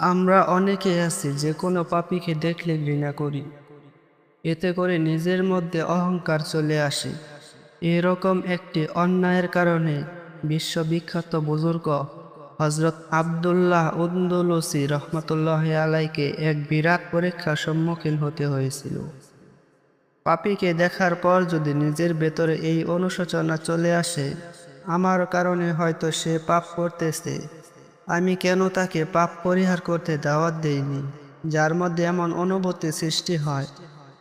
আমরা অনেকে আছি যে কোনো পাপীকে দেখলে ঘৃণা করি। এতে করে নিজের মধ্যে অহংকার চলে আসে। এরকম একটি অন্যায়ের কারণে বিশ্ববিখ্যাত বুজুর্গ হজরত আবদুল্লাহ উন্দুলসি রহমতুল্লাহ আলাইকে এক বিরাট পরীক্ষার সম্মুখীন হতে হয়েছিল। পাপীকে দেখার পর যদি নিজের ভেতরে এই অনুশোচনা চলে আসে, আমার কারণে হয়তো সে পাপ করতেছে। আমি কেন তাকে পাপ পরিহার করতে দাওয়াত দেইনি, যার মধ্যে এমন অনুভূতি সৃষ্টি হয়।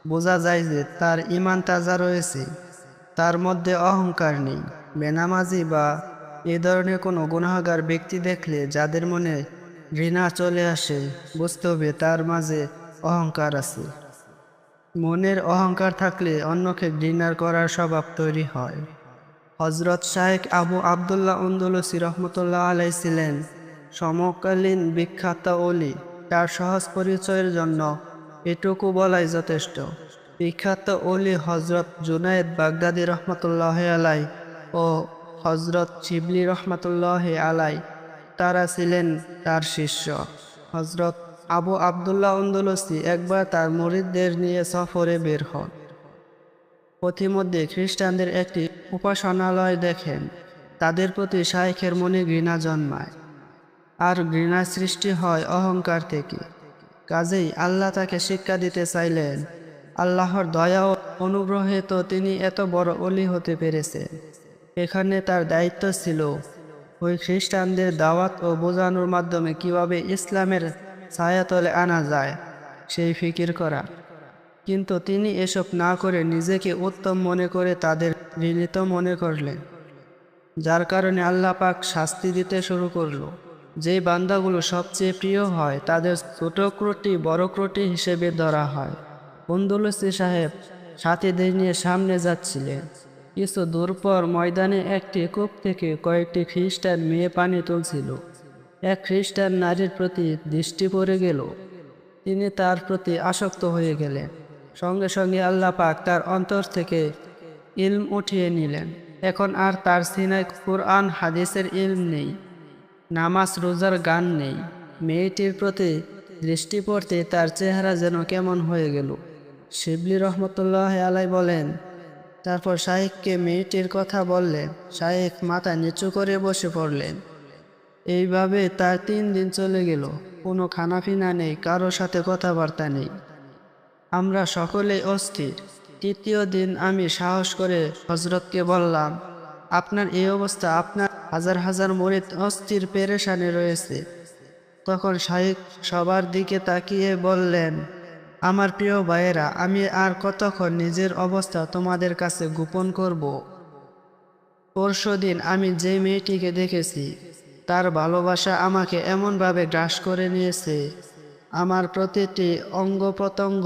বোঝা যায় যে তার ইমান তাজা রয়েছে, তার মধ্যে অহংকার নেই, বেনামাজি বা এ ধরনের কোনো গুনাহগার ব্যক্তি দেখলে যাদের মনে ঘৃণা চলে আসে, বুঝতে হবে তার মাঝে অহংকার আছে। মনের অহংকার থাকলে অন্যকে ঘৃণার করার স্বভাব তৈরি হয়। হজরত শাহেক আবু আবদুল্লাহ উন্দুলসি রহমতুল্লাহ আলাই ছিলেন সমকালীন বিখ্যাত অলি, তার সহজ পরিচয়ের জন্য এটুকু বলাই যথেষ্ট। বিখ্যাত অলি হজরত জুনায়েদ বাগদাদি রহমতুল্লাহ আলাই ও হজরত শিবলি রহমতুল্লাহ আলাই তারা ছিলেন তার শিষ্য। হজরত আবু আবদুল্লাহ উন্দুলসি একবার তার মরিদদের নিয়ে সফরে বের হন। পথিমধ্যে খ্রিস্টানদের একটি উপাসনালয় দেখেন। তাদের প্রতি শাইখের মনে ঘৃণা জন্মায়। আর ঘৃণা সৃষ্টি হয় অহংকার থেকে। কাজেই আল্লাহ তাকে শিক্ষা দিতে চাইলেন। আল্লাহর দয়া ও অনুগ্রহে তো তিনি এত বড় অলি হতে পেরেছেন। এখানে তার দায়িত্ব ছিল ওই খ্রিস্টানদের দাওয়াত ও বোঝানোর মাধ্যমে কীভাবে ইসলামের ছায়াতলে আনা যায় সেই ফিকির করা। কিন্তু তিনি এসব না করে নিজেকে উত্তম মনে করে তাদের ঋণিত মনে করলেন, যার কারণে আল্লাহ পাক শাস্তি দিতে শুরু করল। যেই বান্দাগুলো সবচেয়ে প্রিয় হয়, তাদের ছোট ক্রটি বড় ক্রটি হিসেবে ধরা হয়। বন্দুলসি সাহেব সাথীদের নিয়ে সামনে যাচ্ছিলেন। কিছু দূর পর ময়দানে একটি কূপ থেকে কয়েকটি খ্রিস্টান মেয়ে পানি তুলছিল। এক খ্রিস্টান নারীর প্রতি দৃষ্টি পড়ে গেল। তিনি তার প্রতি আসক্ত হয়ে গেলেন। সঙ্গে সঙ্গে আল্লাহ পাক তার অন্তর থেকে ইলম উঠিয়ে নিলেন। এখন আর তার সিনায় কোরআন, হাদিসের ইলম নেই। নামাজ, রোজার গান নেই। মেয়েটির প্রতি দৃষ্টি পড়তে তার চেহারা যেন কেমন হয়ে গেল। শিবলি রহমতুল্লাহ আলাই বলেন, তারপর শাহেককে মেয়েটির কথা বললেন শাহেক মাথা নিচু করে বসে পড়লেন। এইভাবে তার তিন দিন চলে গেল, কোনো খানাপিনা নেই কারও সাথে কথাবার্তা নেই। আমরা সকলেই অস্থির। তৃতীয় দিন আমি সাহস করে হজরতকে বললাম, আপনার এই অবস্থা আপনার হাজার হাজার মরিদ অস্থির পেরেশানে রয়েছে। তখন শাহিক সবার দিকে তাকিয়ে বললেন, আমার প্রিয় ভাইয়েরা, আমি আর কতক্ষণ নিজের অবস্থা তোমাদের কাছে গোপন করব? পরশু দিন আমি যে মেয়েটিকে দেখেছি, তার ভালোবাসা আমাকে এমনভাবে গ্রাস করে নিয়েছে। আমার প্রতিটি অঙ্গ প্রত্যঙ্গ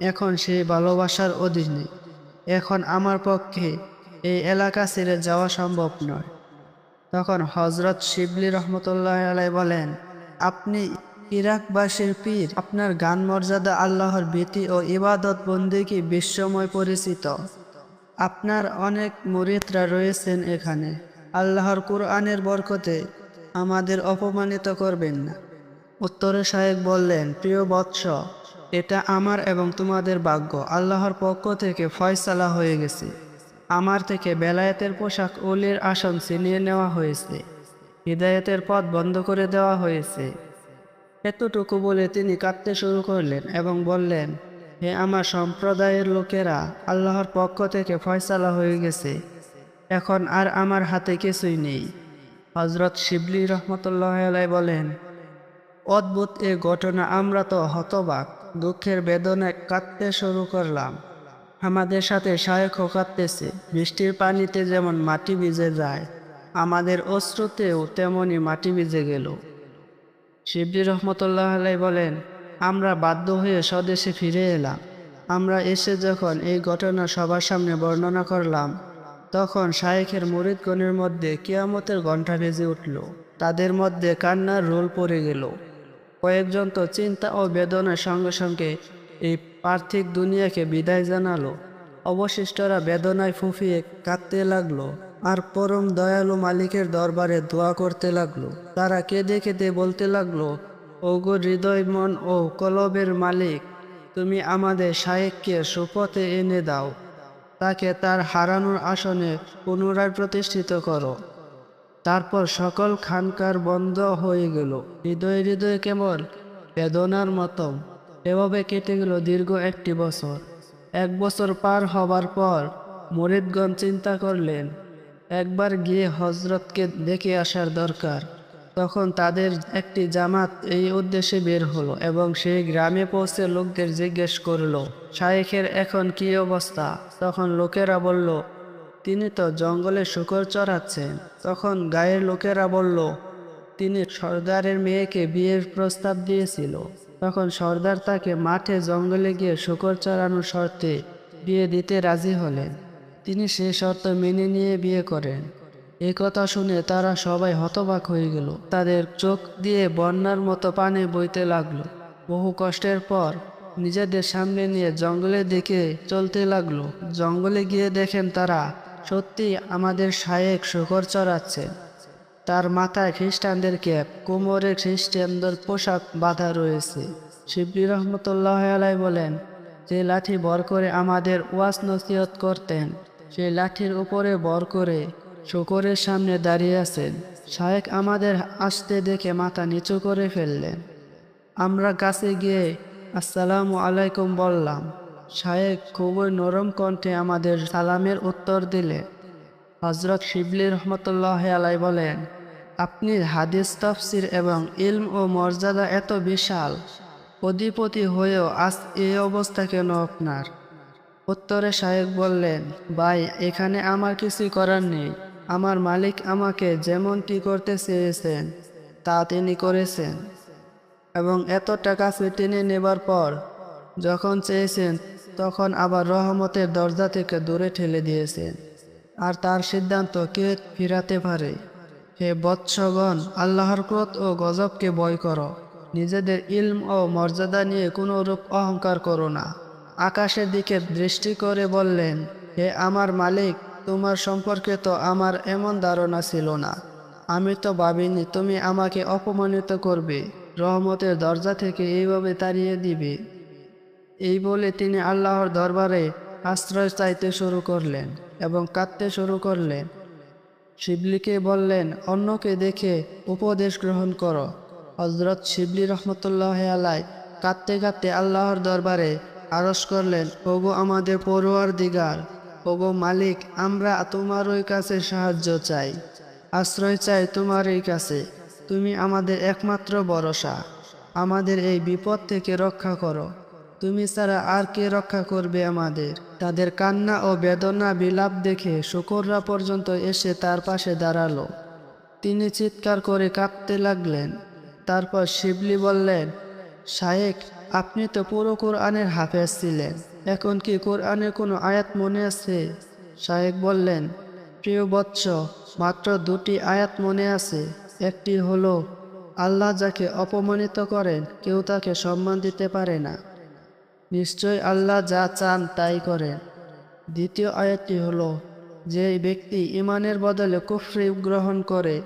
এখন সেই ভালোবাসার অধীনে। এখন আমার পক্ষে এই এলাকা ছেড়ে যাওয়া সম্ভব নয়। তখন হজরত শিবলি রহমতুল্লাহ আলাই বলেন, আপনি ইরাকবাসীর পীর। আপনার গান মর্যাদা আল্লাহর ভীতি ও ইবাদত বন্দিকে বিশ্বময় পরিচিত। আপনার অনেক মুরিদরা রয়েছেন এখানে। আল্লাহর কোরআনের বরকতে আমাদের অপমানিত করবেন না। উত্তরে সাহেব বললেন, প্রিয় বৎস, এটা আমার এবং তোমাদের ভাগ্য। আল্লাহর পক্ষ থেকে ফয়সালা হয়ে গেছে। আমার থেকে বেলায়েতের পোশাক ওলির আসন ছিনিয়ে নেওয়া হয়েছে। হৃদায়তের পথ বন্ধ করে দেওয়া হয়েছে। এতটুকু বলে তিনি কাঁদতে শুরু করলেন এবং বললেন, হে আমার সম্প্রদায়ের লোকেরা, আল্লাহর পক্ষ থেকে ফয়সালা হয়ে গেছে। এখন আর আমার হাতে কিছুই নেই। হজরত শিবলি রহমতুল্লাহ বলেন, অদ্ভুত এ ঘটনা আমরা তো হতবাক। দুঃখের বেদনায় কাঁদতে শুরু করলাম। আমাদের সাথে শায়কও কাঁদতেছে বৃষ্টির পানিতে যেমন মাটি ভিজে যায়, আমাদের অশ্রুতেও তেমনই মাটি ভিজে গেল। শিবলি রহমতুল্লাহ আলাই বলেন, আমরা বাধ্য হয়ে স্বদেশে ফিরে এলাম। আমরা এসে যখন এই ঘটনা সবার সামনে বর্ণনা করলাম, তখন শায়েখের মুরিদগণের মধ্যে কিয়ামতের ঘণ্টা বেজে উঠল। তাদের মধ্যে কান্নার রোল পড়ে গেল। কয়েকজন তো চিন্তা ও বেদনার সঙ্গে সঙ্গে এই পার্থিব দুনিয়াকে বিদায় জানালো। অবশিষ্টরা বেদনায় ফুফিয়ে কাঁদতে লাগল আর পরম দয়ালু মালিকের দরবারে দোয়া করতে লাগল। তারা কেঁদে কেঁদে বলতে লাগল, ওগো হৃদয়, মন ও কলবের মালিক, তুমি আমাদের শায়েককে সুপথে এনে দাও। তাকে তার হারানোর আসনে পুনরায় প্রতিষ্ঠিত করো। তারপর সকল খানকার বন্ধ হয়ে গেল। হৃদয় হৃদয় কেমন বেদনার মতো এভাবে কেটে গেল দীর্ঘ একটি বছর। এক বছর পার হবার পর মরিদগণ চিন্তা করলেন, একবার গিয়ে হজরতকে দেখে আসার দরকার। তখন তাদের একটি জামাত এই উদ্দেশ্যে বের হলো এবং সেই গ্রামে পৌঁছে লোকদের জিজ্ঞেস করল, শায়েখের এখন কি অবস্থা? তখন লোকেরা বলল, তিনি তো জঙ্গলে শুকর চড়াচ্ছেন। তখন গায়ের লোকেরা বলল, তিনি সর্দারের মেয়েকে বিয়ের প্রস্তাব দিয়েছিল। তখন সর্দার তাকে মাঠে জঙ্গলে গিয়ে শুকর চড়ানোর শর্তে বিয়ে দিতে রাজি হলেন। তিনি সে শর্ত মেনে নিয়ে বিয়ে করেন। এই কথা শুনে তারা সবাই হতবাক হয়ে গেল। তাদের চোখ দিয়ে বন্যার মতো পানি বইতে লাগল। বহু কষ্টের পর নিজেদের সামনে নিয়ে জঙ্গলের দিকে চলতে লাগল। জঙ্গলে গিয়ে দেখেন তারা সত্যি আমাদের শায়েক শুকর চড়াচ্ছে তার মাথায় খ্রিস্টানদের ক্যাপ কোমরে খ্রিস্টানদের পোশাক বাঁধা রয়েছে। শিবলি রহমতুল্লাহ আলাই বলেন, যে লাঠি বর করে আমাদের ওয়াস নসিহত করতেন, সেই লাঠির উপরে বর করে শকরের সামনে দাঁড়িয়ে আছেন। শায়েক আমাদের আসতে দেখে মাথা নিচু করে ফেললেন। আমরা কাছে গিয়ে, আসসালামু আলাইকুম বললাম। শায়েক খুবই নরম কণ্ঠে আমাদের সালামের উত্তর দিলে হজরত শিবলি রহমতুল্লাহ আলাই বলেন আপনি হাদিস, তফসির এবং ইলম ও মর্যাদা এত বিশাল। অধিপতি হয়েও আজ এই অবস্থা কেন আপনার? উত্তরে সাহেব বললেন, ভাই, এখানে আমার কিছুই করার নেই। আমার মালিক আমাকে যেমনটি করতে চেয়েছেন, তা তিনি করেছেন। এবং এত টাকা ফিটিনে নেবার পর যখন চেয়েছেন, তখন আবার রহমতের দরজা থেকে দূরে ঠেলে দিয়েছেন। আর তার সিদ্ধান্ত কে ফিরাতে পারে? হে বৎসগণ, আল্লাহর ক্রোধ ও গজবকে বয় করো। নিজেদের ইলম ও মর্যাদা নিয়ে কোনো রূপ অহংকার করো না। আকাশের দিকে দৃষ্টি করে বললেন, হে আমার মালিক, তোমার সম্পর্কে তো আমার এমন ধারণা ছিল না। আমি তো ভাবিনি তুমি আমাকে অপমানিত করবে, রহমতের দরজা থেকে এইভাবে তাড়িয়ে দিবে। এই বলে তিনি আল্লাহর দরবারে আশ্রয় চাইতে শুরু করলেন এবং কাঁদতে শুরু করলেন। শিবলিকে বললেন, অন্যকে দেখে উপদেশ গ্রহণ করো। হজরত শিবলি রহমতুল্লাহ আলাই কাঁদতে কাঁদতে আল্লাহর দরবারে আরস করলেন, ওগো আমাদের পড়ুয়ার দিগার ওগো মালিক, আমরা তোমারই কাছে সাহায্য চাই, আশ্রয় চাই তোমারই কাছে। তুমি আমাদের একমাত্র ভরসা। আমাদের এই বিপদ থেকে রক্ষা করো। তুমি ছাড়া আর কে রক্ষা করবে আমাদের? তাদের কান্না ও বেদনা বিলাপ দেখে শুকররা পর্যন্ত এসে তার পাশে দাঁড়াল। তিনি চিৎকার করে কাঁপতে লাগলেন। তারপর শিবলি বললেন, শায়েক, আপনি তো পুরো কোরআনের হাফেজ ছিলেন। এখন কি কোরআনের কোনো আয়াত মনে আছে? শায়েক বললেন, প্রিয় বৎস, মাত্র দুটি আয়াত মনে আছে। একটি হলো, আল্লাহ যাকে অপমানিত করেন, কেউ তাকে সম্মান দিতে পারে না। নিশ্চয় আল্লাহ যা চান তাই করেন দ্বিতীয় আয়াতটি হল, যে ব্যক্তি ইমানের বদলে কুফরি গ্রহণ করে,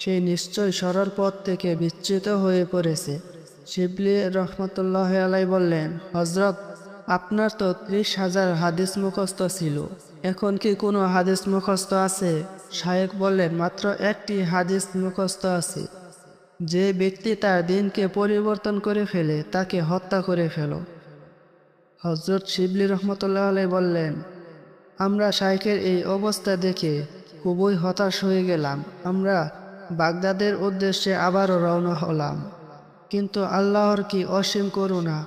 সে নিশ্চয় সরল পথ থেকে বিচ্যুত হয়ে পড়েছে। শিবলি রহমতুল্লাহ আলাই বললেন হজরত আপনার তো ত্রিশ হাজার হাদিস মুখস্থ ছিল। এখন কি কোনো হাদিস মুখস্থ আছে? শায়েক বললেন, মাত্র একটি হাদিস মুখস্থ আছে। যে ব্যক্তি তার দিনকে পরিবর্তন করে ফেলে, তাকে হত্যা করে ফেলো। হজরত শিবলি রহমতুল্লাহ আলাই বললেন, আমরা শাইখের এই অবস্থা দেখে খুবই হতাশ হয়ে গেলাম। আমরা বাগদাদের উদ্দেশ্যে আবারও রওনা হলাম। কিন্তু আল্লাহর কি অসীম করুণা।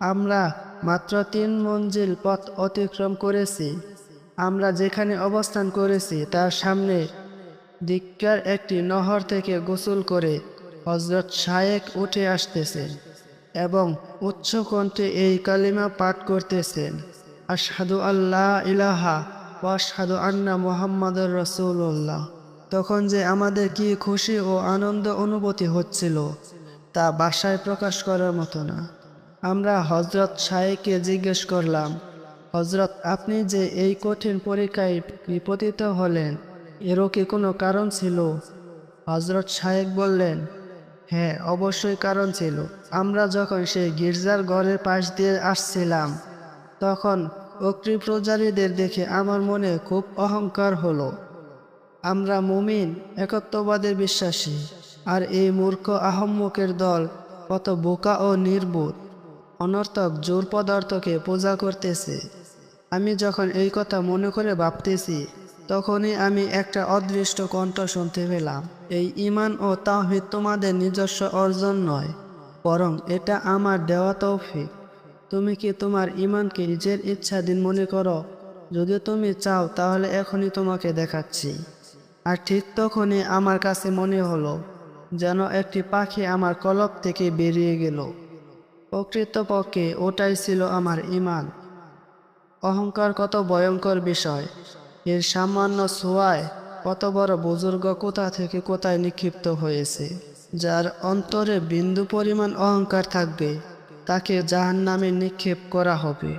আমরা মাত্র তিন মঞ্জিল পথ অতিক্রম করেছি। আমরা যেখানে অবস্থান করেছি তার সামনে দিককার একটি নহর থেকে গোসল করে হজরত শায়েক উঠে আসতেছেন এবং উচ্চ কণ্ঠে এই কালিমা পাঠ করতেছেন। আশহাদু আল্লাহ ইলাহা ওয়াশহাদু আন্না মোহাম্মদুর রসুল্লাহ তখন যে আমাদের কি খুশি ও আনন্দ অনুভূতি হচ্ছিল, তা বাসায় প্রকাশ করার মতো না। আমরা হজরত শাহেকে জিজ্ঞেস করলাম হজরত আপনি যে এই কঠিন পরীক্ষায় বিপতিত হলেন, এরও কি কোনো কারণ ছিল? হজরত শাহেক বললেন হ্যাঁ অবশ্যই কারণ ছিল। আমরা যখন সেই গির্জার ঘরের পাশ দিয়ে আসছিলাম, তখন অক্রি প্রজারীদের দেখে আমার মনে খুব অহংকার হলো। আমরা মুমিন, একত্ববাদে বিশ্বাসী, আর এই মূর্খ আহম্মকের দল কত বোকা ও নির্বোধ, অনর্থক জোর পদার্থকে পূজা করতেছে। আমি যখন এই কথা মনে করে ভাবতেছি তখনই আমি একটা অদৃষ্ট কণ্ঠ শুনতে পেলাম। এই ইমান ও তাওহিদ তোমাদের নিজস্ব অর্জন নয়, বরং এটা আমার দেওয়া তৌফিক। তুমি কি তোমার ইমানকে নিজের ইচ্ছাধীন মনে করো? যদি তুমি চাও, তাহলে এখনই তোমাকে দেখাচ্ছি। আর ঠিক তখনই আমার কাছে মনে হলো, যেন একটি পাখি আমার কলব থেকে বেরিয়ে গেল। প্রকৃতপক্ষে ওটাই ছিল আমার ইমান অহংকার কত ভয়ঙ্কর বিষয়। এর সামান্য ছোঁয়ায় কত বড় বুজুর্গ কোথা থেকে কোথায় নিক্ষিপ্ত হয়েছে, যার অন্তরে বিন্দু পরিমাণ অহংকার থাকবে, তাকে জাহান নামে নিক্ষেপ করা হবে।